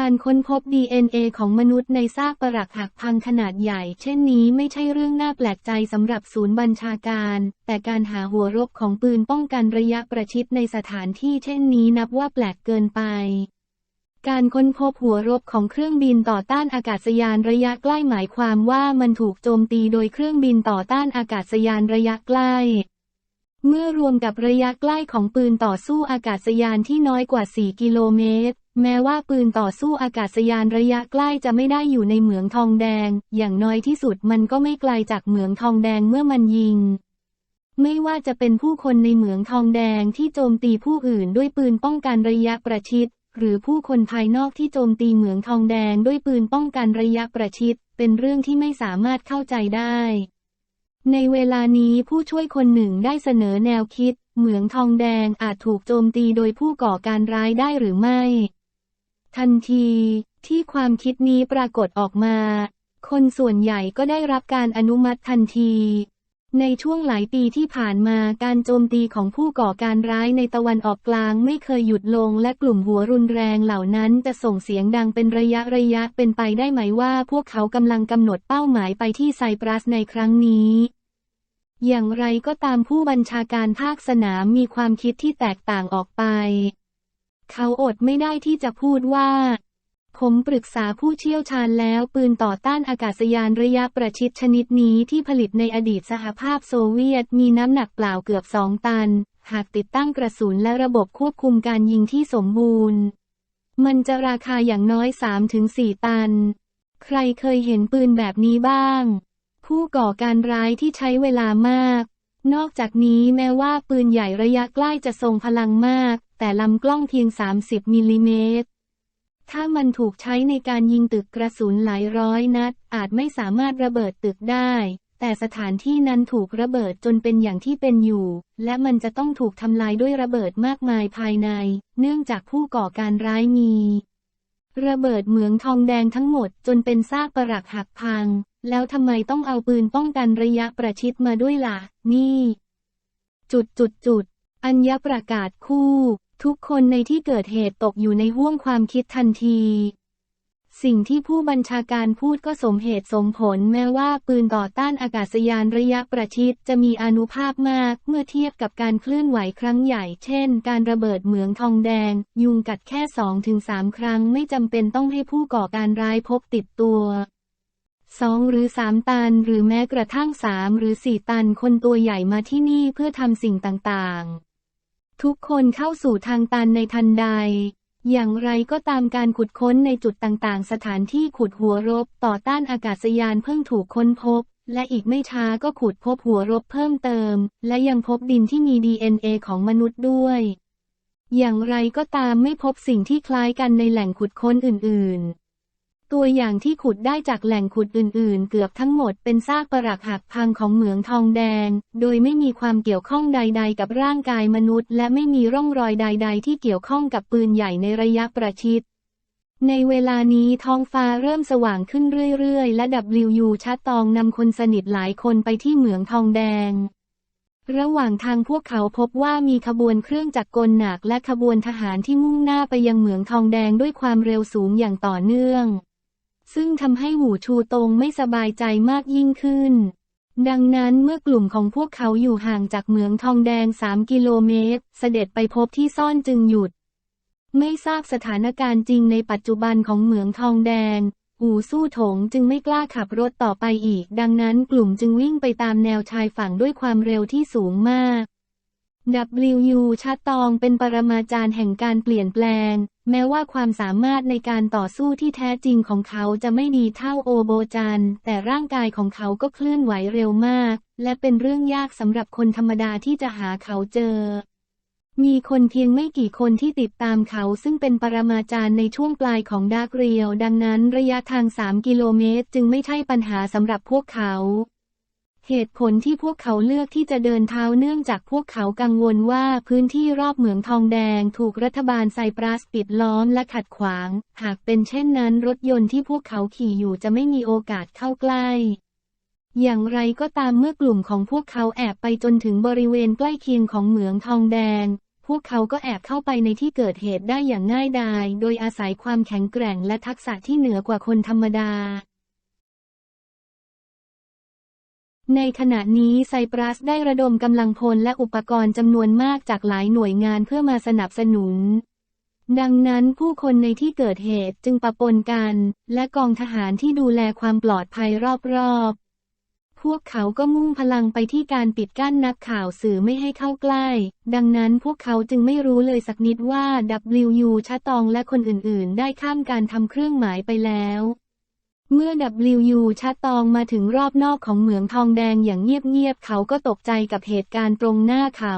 การค้นพบ DNA ของมนุษย์ในซากปรักหักพังขนาดใหญ่ เช่นนี้ไม่ใช่เรื่องน่าแปลกใจสำหรับศูนย์บัญชาการ แต่การหาหัวรบของปืนป้องกันระยะประชิดในสถานที่เช่นนี้นับว่าแปลกเกินไป การค้นพบหัวรบของเครื่องบินต่อต้านอากาศยานระยะใกล้หมายความว่ามันถูกโจมตีโดยเครื่องบินต่อต้านอากาศยานระยะใกล้เมื่อรวมกับระยะใกล้ของปืนต่อสู้อากาศยานที่น้อยกว่า 4 กิโลเมตร แม้ว่าปืนต่อสู้อากาศยานระยะใกล้จะไม่ได้อยู่ในเหมืองทองแดง อย่างน้อยที่สุดมันก็ไม่ไกลจากเหมืองทองแดงเมื่อมันยิง ไม่ว่าจะเป็นผู้คนในเหมืองทองแดงที่โจมตีผู้อื่นด้วยปืนป้องกันระยะประชิด หรือผู้คนภายนอกที่โจมตีเหมืองทองแดงด้วยปืนป้องกันระยะประชิด เป็นเรื่องที่ไม่สามารถเข้าใจได้ ในเวลานี้ผู้ช่วยคนหนึ่งได้เสนอแนวคิด เหมืองทองแดงอาจถูกโจมตีโดยผู้ก่อการร้ายได้หรือไม่ ทันทีที่ความคิดนี้ปรากฏออกมา คนส่วนใหญ่ก็ได้รับการอนุมัติทันที ในช่วงหลายปีที่ผ่านมาการโจมตีของผู้ก่อการร้ายในตะวันออกกลางไม่เคยหยุดลงและกลุ่มหัวรุนแรงเหล่านั้นจะส่งเสียงดังเป็นระยะระยะเป็นไปได้ไหมว่าพวกเขากำลังกำหนดเป้าหมายไปที่ไซปรัสในครั้งนี้อย่างไรก็ตามผู้บัญชาการภาคสนามมีความคิดที่แตกต่างออกไป เขาอดไม่ได้ที่จะพูดว่า ผมปรึกษาผู้เชี่ยวชาญแล้วปืนต่อต้านอากาศยานระยะประชิดชนิดนี้ที่ผลิตในอดีตสหภาพโซเวียตมีน้ำหนักเปล่าเกือบสองตัน หากติดตั้งกระสุนและระบบควบคุมการยิงที่สมบูรณ์ มันจะราคาอย่างน้อย 3-4 ตัน ใครเคยเห็นปืนแบบนี้บ้าง ผู้ก่อการร้ายที่ใช้เวลามากนอกจากนี้แม้ว่าปืนใหญ่ระยะใกล้จะทรงพลังมาก แต่ลำกล้องเพียง 30 มิลลิเมตร ถ้ามันถูกใช้ในการยิงตึกกระสุนหลายร้อยนัด อาจไม่สามารถระเบิดตึกได้ แต่สถานที่นั้นถูกระเบิดจนเป็นอย่างที่เป็นอยู่ และมันจะต้องถูกทำลายด้วยระเบิดมากมายภายใน เนื่องจากผู้ก่อการร้ายมี ระเบิดเหมืองทองแดงทั้งหมดจนเป็นซากปรักหักพัง แล้วทำไมต้องเอาปืนป้องกันระยะประชิดมาด้วยล่ะ นี่ จุดจุดจุดอัญญประกาศคู่ ทุกคนในที่เกิดเหตุตกอยู่ในห่วงความคิดทันที สิ่งที่ผู้บัญชาการพูดก็สมเหตุสมผลแม้ว่าปืนต่อต้านอากาศยานระยะประชิดจะมีอนุภาพมากเมื่อเทียบกับการเคลื่อนไหวครั้งใหญ่ เช่น การระเบิดเหมืองทองแดง ยุงกัดแค่ 2-3 ครั้งไม่จำเป็นต้องให้ผู้ก่อการร้ายพกติดตัวสองหรือสามตันหรือแม้กระทั่งสามหรือสี่ตันคนตัวใหญ่มาที่นี่เพื่อทำสิ่งต่างๆ ทุกคนเข้าสู่ทางตันในทันใด อย่างไรก็ตามการขุดค้นในจุดต่างๆ สถานที่ขุดหัวรบต่อต้านอากาศยานเพิ่งถูกค้นพบ และอีกไม่ช้าก็ขุดพบหัวรบเพิ่มเติม และยังพบดินที่มี DNA ของมนุษย์ด้วย อย่างไรก็ตามไม่พบสิ่งที่คล้ายกันในแหล่งขุดค้นอื่นๆ ตัวอย่างที่ขุดได้จากแหล่งขุดอื่นๆ เกือบทั้งหมดเป็นซากปรักหักพังของเหมืองทองแดง โดยไม่มีความเกี่ยวข้องใด ๆ กับร่างกายมนุษย์ และไม่มีร่องรอยใด ๆ ที่เกี่ยวข้องกับปืนใหญ่ในระยะประชิด ในเวลานี้ท้องฟ้าเริ่มสว่างขึ้นเรื่อยๆ และ WU ชัดตองนำคนสนิทหลายคนไปที่เหมืองทองแดงระหว่างทางพวกเขาพบว่ามีขบวนเครื่องจักรกลหนักและขบวนทหารที่มุ่งหน้าไปยังเหมืองทองแดงด้วยความเร็วสูงอย่างต่อเนื่อง ซึ่งทำให้หูชูตงไม่สบายใจมากยิ่งขึ้น ดังนั้นเมื่อกลุ่มของพวกเขาอยู่ห่างจากเหมืองทองแดง 3 กิโลเมตร เสด็จไปพบที่ซ่อนจึงหยุด ไม่ทราบสถานการณ์จริงในปัจจุบันของเหมืองทองแดงอู่สู้ถงจึงไม่กล้าขับรถต่อไปอีก ดังนั้นกลุ่มจึงวิ่งไปตามแนวชายฝั่งด้วยความเร็วที่สูงมาก WU ชาตองเป็นปรมาจารย์แห่งการเปลี่ยนแปลง แม้ว่าความสามารถในการต่อสู้ที่แท้จริงของเขาจะไม่ดีเท่าโอโบจัน แต่ร่างกายของเขาก็เคลื่อนไหวเร็วมาก และเป็นเรื่องยากสำหรับคนธรรมดาที่จะหาเขาเจอ มีคนเพียงไม่กี่คนที่ติดตามเขาซึ่งเป็นปรมาจารย์ในช่วงปลายของดาร์กเรียว ดังนั้นระยะทาง 3 กิโลเมตร จึงไม่ใช่ปัญหาสำหรับพวกเขา เหตุผลที่พวกเขาเลือกที่จะเดินเท้าเนื่องจากพวกเขากังวลว่าพื้นที่รอบเหมืองทองแดงถูกรัฐบาลไซปรัสปิดล้อมและขัดขวาง หากเป็นเช่นนั้นรถยนต์ที่พวกเขาขี่อยู่จะไม่มีโอกาสเข้าใกล้ อย่างไรก็ตามเมื่อกลุ่มของพวกเขาแอบไปจนถึงบริเวณใกล้เคียงของเหมืองทองแดง พวกเขาก็แอบเข้าไปในที่เกิดเหตุได้อย่างง่ายดาย โดยอาศัยความแข็งแกร่งและทักษะที่เหนือกว่าคนธรรมดา ในขณะนี้ไซปรัสได้ระดมกำลังพลและอุปกรณ์จำนวนมากจากหลายหน่วยงานเพื่อมาสนับสนุน ดังนั้นผู้คนในที่เกิดเหตุจึงปะปนกัน และกองทหารที่ดูแลความปลอดภัยรอบๆ พวกเขาก็มุ่งพลังไปที่การปิดกั้นนักข่าวสื่อไม่ให้เข้าใกล้ ดังนั้นพวกเขาจึงไม่รู้เลยสักนิดว่า WU ชะตองและคนอื่นๆ ได้ข้ามการทำเครื่องหมายไปแล้ว เมื่อ WU ชาตองมาถึงรอบนอกของเหมืองทองแดงอย่างเงียบๆ เขาก็ตกใจกับเหตุการณ์ตรงหน้าเขา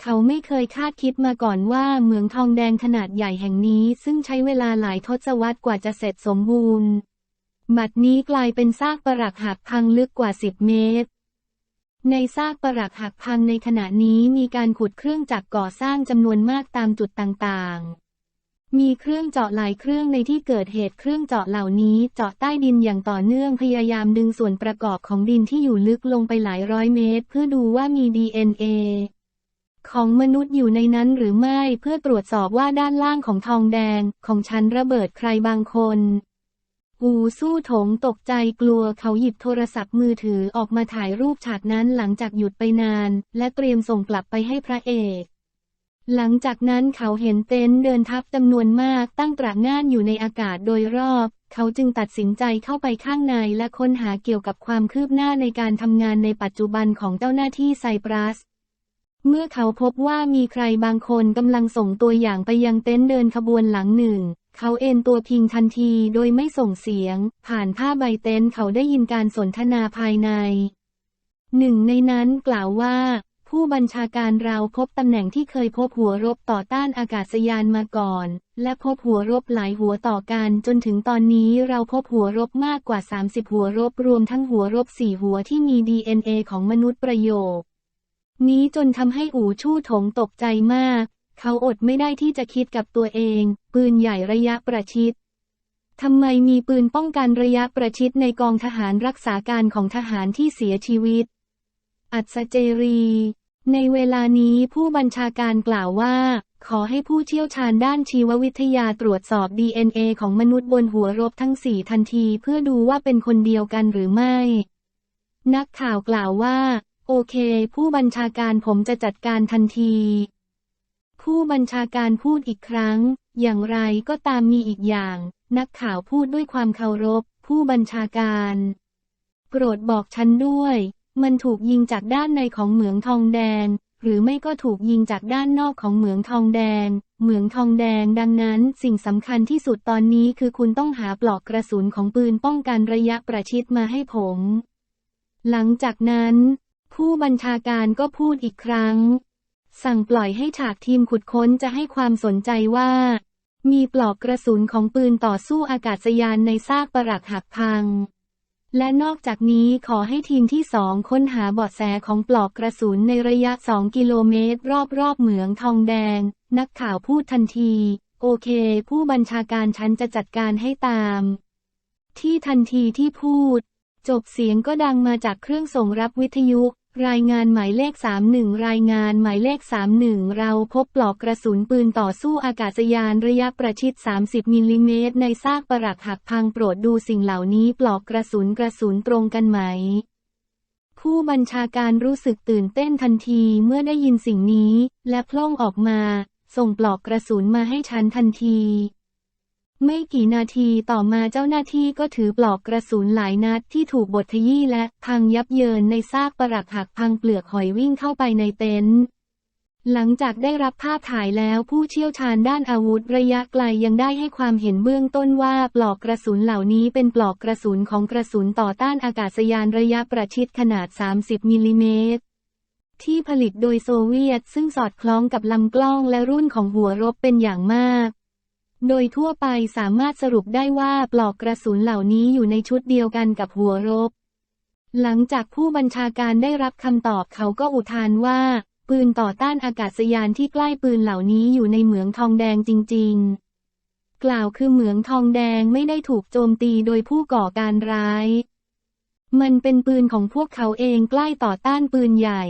เขาไม่เคยคาดคิดมาก่อนว่าเหมืองทองแดงขนาดใหญ่แห่งนี้ ซึ่งใช้เวลาหลายทศวรรษกว่าจะเสร็จสมบูรณ์ บัดนี้กลายเป็นซากปรักหักพังลึกกว่า 10 เมตร ในซากปรักหักพังในขณะนี้มีการขุดเครื่องจักรก่อสร้างจำนวนมากตามจุดต่างๆ มีเครื่องเจาะหลายเครื่องในที่เกิดเหตุเครื่องเจาะเหล่านี้เจาะใต้ดินอย่างต่อเนื่องพยายามดึงส่วนประกอบของดินที่อยู่ลึกลงไปหลายร้อยเมตร เพื่อดูว่ามี DNA ของมนุษย์อยู่ในนั้นหรือไม่เพื่อตรวจสอบว่าด้านล่างของทองแดง ของฉันระเบิดใครบางคนอูสู้ถงตกใจกลัวเขาหยิบโทรศัพท์มือถือออกมาถ่ายรูปฉากนั้นหลังจากหยุดไปนาน และเตรียมส่งกลับไปให้พระเอก หลังจากนั้นเขาเห็นเต็นท์เดินทับจำนวนมากตั้งตระหง่านอยู่ในอากาศโดยรอบ เขาจึงตัดสินใจเข้าไปข้างในและค้นหาเกี่ยวกับความคืบหน้าในการทำงานในปัจจุบันของเจ้าหน้าที่ไซปรัส เมื่อเขาพบว่ามีใครบางคนกำลังส่งตัวอย่างไปยังเต็นท์เดินขบวนหลังหนึ่ง เขาเอนตัวพิงทันทีโดยไม่ส่งเสียง ผ่านผ้าใบเต็นท์เขาได้ยินการสนทนาภายใน หนึ่งในนั้นกล่าวว่า ผู้บัญชาการเราพบตำแหน่งที่เคยพบหัวรบต่อต้านอากาศยานมาก่อน และพบหัวรบหลายหัวต่อกันจนถึงตอนนี้เราพบหัวรบมากกว่า 30 หัวรบรวมทั้งหัวรบสี่หัวที่มี DNA ของมนุษย์ประโยค นี้จนทำให้อู่ชู่ถงตกใจมาก เขาอดไม่ได้ที่จะคิดกับตัวเอง ปืนใหญ่ระยะประชิดทำไมมีปืนป้องกันระยะประชิดในกองทหารรักษาการของทหารที่เสียชีวิต อัศเจรี ในเวลานี้ผู้บัญชาการกล่าวว่า ขอให้ผู้เชี่ยวชาญด้านชีววิทยาตรวจสอบ DNA ของมนุษย์บนหัวรบทั้งสี่ทันทีเพื่อดูว่าเป็นคนเดียวกันหรือไม่ นักข่าวกล่าวว่า โอเค ผู้บัญชาการผมจะจัดการทันที ผู้บัญชาการพูดอีกครั้ง อย่างไรก็ตามมีอีกอย่าง นักข่าวพูดด้วยความเคารพ ผู้บัญชาการ โปรดบอกฉันด้วย มันถูกยิงจากด้านในของเหมืองทองแดง หรือไม่ก็ถูกยิงจากด้านนอกของเหมืองทองแดง เหมืองทองแดงดังนั้นสิ่งสำคัญที่สุดตอนนี้คือคุณต้องหาปลอกกระสุนของปืนป้องกันระยะประชิดมาให้ผม หลังจากนั้น ผู้บัญชาการก็พูดอีกครั้ง สั่งปล่อยให้ฉากทีมขุดค้นจะให้ความสนใจว่า มีปลอกกระสุนของปืนต่อสู้อากาศยานในซากปรักหักพัง และนอกจากนี้ขอให้ทีมที่สองค้นหาเบาะแสของปลอกกระสุนในระยะ 2 กิโลเมตร รอบๆเหมืองทองแดง นักข่าวพูดทันที โอเค ผู้บัญชาการฉันจะจัดการให้ตาม ที่ทันทีที่พูด จบเสียงก็ดังมาจากเครื่องส่งรับวิทยุ รายงานหมายเลข 31 รายงานหมายเลข 31 เราพบปลอกกระสุนปืนต่อสู้อากาศยานระยะประชิด 30 มิลลิเมตรในซากปรักหักพังโปรดดูสิ่งเหล่านี้ปลอกกระสุนกระสุนตรงกันไหม ผู้บัญชาการรู้สึกตื่นเต้นทันทีเมื่อได้ยินสิ่งนี้ และพล่องออกมา ส่งปลอกกระสุนมาให้ฉันทันที ไม่กี่นาทีต่อมาเจ้าหน้าที่ก็ถือปลอกกระสุนหลายนัดที่ถูกบดขยี้และพังยับเยินในซากปรักหักพังเปลือกหอยวิ่งเข้าไปในเต็นท์หลังจากได้รับภาพถ่ายแล้วผู้เชี่ยวชาญด้านอาวุธระยะไกลยังได้ให้ความเห็นเบื้องต้นว่าปลอกกระสุนเหล่านี้เป็นปลอกกระสุนของกระสุนต่อต้านอากาศยานระยะประชิดขนาด 30 มิลลิเมตรที่ผลิตโดยโซเวียตซึ่งสอดคล้องกับลำกล้องและรุ่นของหัวรบเป็นอย่างมาก โดยทั่วไปสามารถสรุปได้ว่าปลอกกระสุนเหล่านี้อยู่ในชุดเดียวกันกับหัวรบ หลังจากผู้บัญชาการได้รับคำตอบเขาก็อุทานว่า ปืนต่อต้านอากาศยานที่ใกล้ปืนเหล่านี้อยู่ในเหมืองทองแดงจริง ๆ กล่าวคือเหมืองทองแดงไม่ได้ถูกโจมตีโดยผู้ก่อการร้าย มันเป็นปืนของพวกเขาเองใกล้ต่อต้านปืนใหญ่